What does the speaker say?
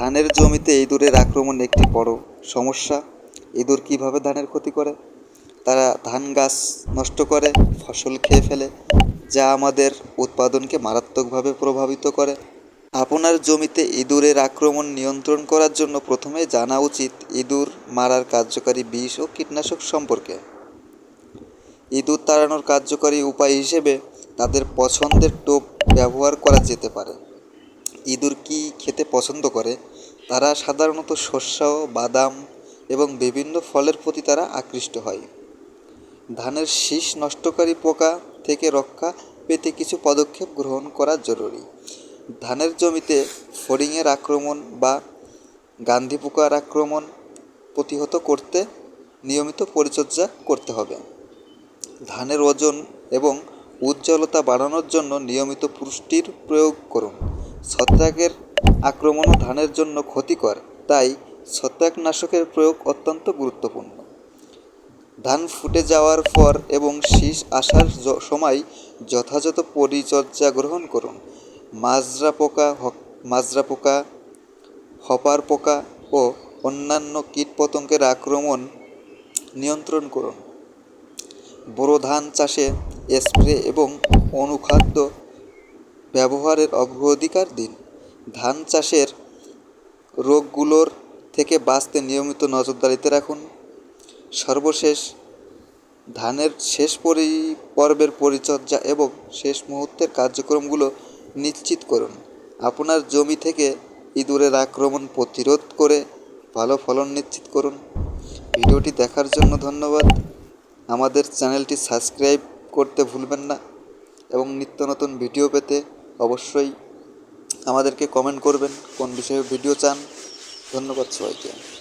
ধানের জমিতে ইঁদুরের আক্রমণ একটি বড় সমস্যা। ইঁদুর কীভাবে ধানের ক্ষতি করে? তারা ধান গাছ নষ্ট করে, ফসল খেয়ে ফেলে, যা আমাদের উৎপাদনকে মারাত্মকভাবে প্রভাবিত করে। আপনার জমিতে ইঁদুরের আক্রমণ নিয়ন্ত্রণ করার জন্য প্রথমে জানা উচিত ইঁদুর মারার কার্যকারী বিষ ও কীটনাশক সম্পর্কে। ইঁদুর তাড়ানোর কার্যকরী উপায় হিসেবে তাদের পছন্দের টোপ ব্যবহার করা যেতে পারে। ইঁদুর কী খেতে পছন্দ করে? তারা সাধারণত শস্য, বাদাম এবং বিভিন্ন ফলের প্রতি তারা আকৃষ্ট হয়। ধানের শীষ নষ্টকারী পোকা থেকে রক্ষা পেতে কিছু পদক্ষেপ গ্রহণ করা জরুরি। ধানের জমিতে ফড়িংয়ের আক্রমণ বা গান্ধী পোকার আক্রমণ প্রতিহত করতে নিয়মিত পরিচর্যা করতে হবে। ধানের ওজন এবং উজ্জ্বলতা বাড়ানোর জন্য নিয়মিত পুষ্টির প্রয়োগ করুন। ছত্রাকের আক্রমণও ধানের জন্য ক্ষতিকর, তাই ছত্রাকনাশকের প্রয়োগ অত্যন্ত গুরুত্বপূর্ণ। ধান ফুটে যাওয়ার পর এবং শীষ আসার সময় যথাযথ পরিচর্যা গ্রহণ করুন। মাজরা পোকা মাজরা পোকা, হপার পোকা ও অন্যান্য কীটপতঙ্গের আক্রমণ নিয়ন্ত্রণ করুন। বোরো ধান চাষে স্প্রে এবং অনুখাদ্য ব্যবহারের অগ্রাধিকার দিন। ধান চাষের রোগগুলোর থেকে বাঁচতে নিয়মিত নজরদারিতে রাখুন। সর্বশেষ ধানের শেষ পরি, পর্বের পরিচর্যা এবং শেষ মুহূর্তের কার্যক্রমগুলো নিশ্চিত করুন। আপনার জমি থেকে ইঁদুরের আক্রমণ প্রতিরোধ করে ভালো ফলন নিশ্চিত করুন। ভিডিওটি দেখার জন্য ধন্যবাদ। আমাদের চ্যানেলটি সাবস্ক্রাইব করতে ভুলবেন না এবং নিত্য নতুন ভিডিও পেতে অবশ্যই আমাদেরকে কমেন্ট করবেন কোন বিষয়ে ভিডিও চান। ধন্যবাদ সবাইকে।